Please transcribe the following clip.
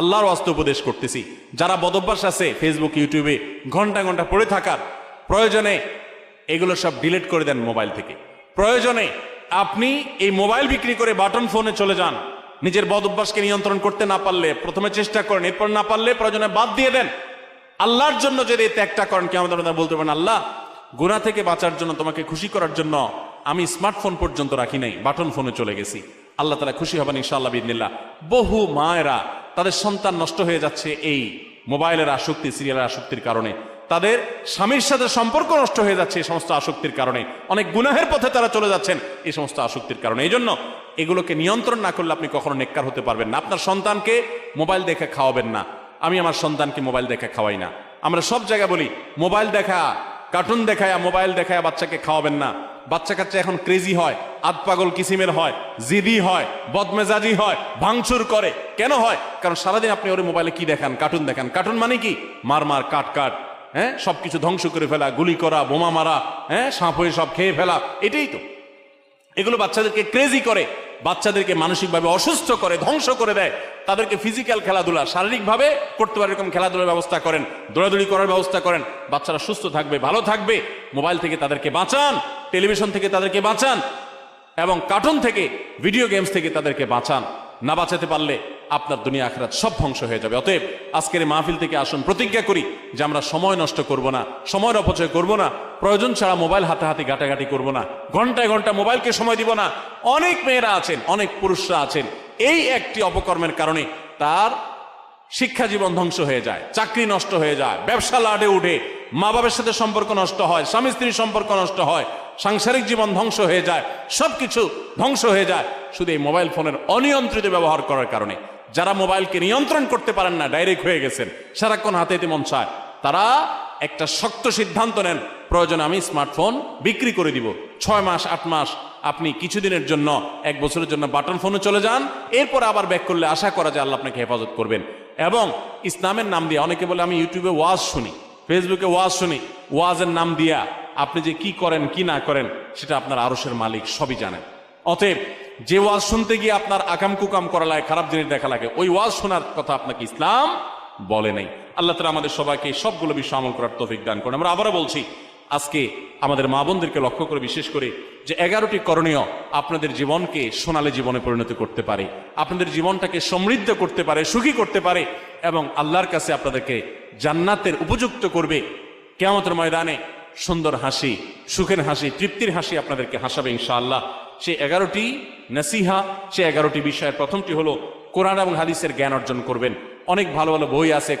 আল্লাহর অস্ত উপদেশ করতেছি। যারা বদভ্যাস আছে ফেসবুক ইউটিউবে ঘণ্টা ঘণ্টা পড়ে থাকার প্রয়োজনে এগুলো সব ডিলিট করে দেন মোবাইল থেকে। প্রয়োজনে আপনি এই মোবাইল বিক্রি করে বাটন ফোনে চলে যান। নিজের বদভ্যাসকে নিয়ন্ত্রণ করতে না পারলে, প্রথমে চেষ্টা করেন, এরপর না পারলে প্রয়োজনে বাদ দিয়ে দেন। আল্লাহর জন্য যদি ত্যাগটা করেন কি আমাদের বলতে পারেন আল্লাহ গুণা থেকে বাঁচার জন্য, তোমাকে খুশি করার জন্য আমি স্মার্টফোন পর্যন্ত রাখি নাই বাটন ফোনে চলে গেছি। আল্লাহ তালা খুশি হবেন ইনশাআল্লাহ বিদিনিল্লা বহু মায়েরা তাদের সন্তান নষ্ট হয়ে যাচ্ছে এই মোবাইলের আসক্তি, সিরিয়ালের আসক্তির কারণে। তাদের স্বামীর সাথে সম্পর্ক নষ্ট হয়ে যাচ্ছে এই সমস্ত আসক্তির কারণে। অনেক গুনাহের পথে তারা চলে যাচ্ছেন এই সমস্ত আসক্তির কারণে। এই জন্য এগুলোকে নিয়ন্ত্রণ না করলে আপনি কখনো নেককার হতে পারবেন না। আপনার সন্তানকে মোবাইল দেখে খাওয়াবেন না। আমি আমার সন্তানকে মোবাইল দেখে খাওয়াই না। আমরা সব জায়গায় বলি, মোবাইল দেখা কার্টুন দেখায়, মোবাইল দেখায় বাচ্চাকে খাওয়াবেন না। বাচ্চা কাচ্চা এখন ক্রেজি হয় আত পাগল কিসিমের হয়, জিদি হয়, বদমেজাজি হয়, ভাঙচুর করে। কেন হয়? কারণ সারাদিন আপনি ওর মোবাইলে কি দেখান? কার্টুন দেখান। কার্টুন মানে কি? মার মার, কাট কাট হ্যাঁ? সবকিছু ধ্বংস করে ফেলা, গুলি করা, বোমা মারা হ্যাঁ? সাপ হয়ে সব খেয়ে ফেলা। এটাই তো। এগুলো বাচ্চাদেরকে ক্রেজি করে, বাচ্চাদেরকে মানসিকভাবে অসুস্থ করে, ধ্বংস করে দেয়। তাদেরকে ফিজিক্যাল খেলাধুলা, শারীরিকভাবে করতে পারে এরকম খেলাধুলার ব্যবস্থা করেন, দৌড়াদৌড়ি করার ব্যবস্থা করেন। বাচ্চারা সুস্থ থাকবে, ভালো থাকবে মোবাইল থেকে তাদেরকে বাঁচান। টেলিভিশন থেকে তাদেরকে বাঁচান এবং কার্টুন থেকে, ভিডিও গেমস থেকে তাদেরকে বাঁচান। না বাঁচাতে পারলে আপনার দুনিয়া আখরাত সব ধ্বংস হয়ে যাবে। অতএব আজকের মাহফিল থেকে আসুন। প্রতিজ্ঞা করি যে আমরা সময় নষ্ট করব না, সময়ের অপচয় করব না, প্রয়োজন ছাড়া মোবাইল হাতে হাতে ঘাটাঘাটি করব না, ঘন্টায় ঘণ্টা মোবাইলকে সময় দিব না। অনেক মেয়েরা আছেন, অনেক পুরুষরা আছেন। এই একটি অপকর্মের কারণে তার শিক্ষা জীবন ধ্বংস হয়ে যায়, চাকরি নষ্ট হয়ে যায়, ব্যবসা লাডে উঠে মা বাবার সাথে সম্পর্ক নষ্ট হয়, স্বামী স্ত্রীর সম্পর্ক নষ্ট হয়, সাংসারিক জীবন ধ্বংস হয়ে যায়, সবকিছু ধ্বংস হয়ে যায়। শুধু এই মোবাইল ফোনের অনিয়ন্ত্রিত ব্যবহার করার কারণে যারা মোবাইলকে নিয়ন্ত্রণ করতে পারেন না, ডাইরেক্ট হয়ে গেছেন, সারাক্ষণ হাতে হাতে মন চায়, তারা একটা শক্ত সিদ্ধান্ত নেন, প্রয়োজনে আমি স্মার্টফোন বিক্রি করে দিব। ছয় মাস, আট মাস আপনি কিছুদিনের জন্য, এক বছরের জন্য বাটন ফোনে চলে যান, এরপর আবার ব্যাক করলে আশা করা যায় আল্লাহ আপনাকে হেফাজত করবেন। এবং ইসলামের নাম দিয়ে অনেকে বলে, আমি ইউটিউবে ওয়াজ শুনি। ফেসবুকে ওয়াজ শুনি, ওয়াজের নাম দিয়া আপনি যে কি করেন, কি না করেন, সেটা আপনার আরসের মালিক সবই জানেন। অতএব যে ওয়াজ শুনতে গিয়ে আপনার আকাম কুকাম করা লাগে, খারাপ জিনিস দেখা লাগে, ওই ওয়াজ শোনার কথা আপনাকে ইসলাম বলে নাই। আল্লাহ তালা আমাদের সবাইকে সবগুলো বিষয় আমল করার তফিক দান করেন। আমরা আবারও বলছি আজকে আমাদের মা বোনদেরকে লক্ষ্য করে, বিশেষ করে যে এগারোটি করণীয় আপনাদের জীবনকে সোনালী জীবনে পরিণত করতে পারে, আপনাদের জীবনটাকে সমৃদ্ধ করতে পারে, সুখী করতে পারে এবং আল্লাহর কাছে আপনাদেরকে জান্নাতের উপযুক্ত করবে। কেয়ামতের ময়দানে সুন্দর হাসি, সুখের হাসি, তৃপ্তির হাসি আপনাদেরকে হাসাবে ইনশাআল্লাহ। সে এগারোটি নাসিহা, সে এগারোটি বিষয়ের প্রথমটি হলো কোরআন এবং হাদিসের জ্ঞান অর্জন করবেন। অনেক ভালো ভালো বই আছে।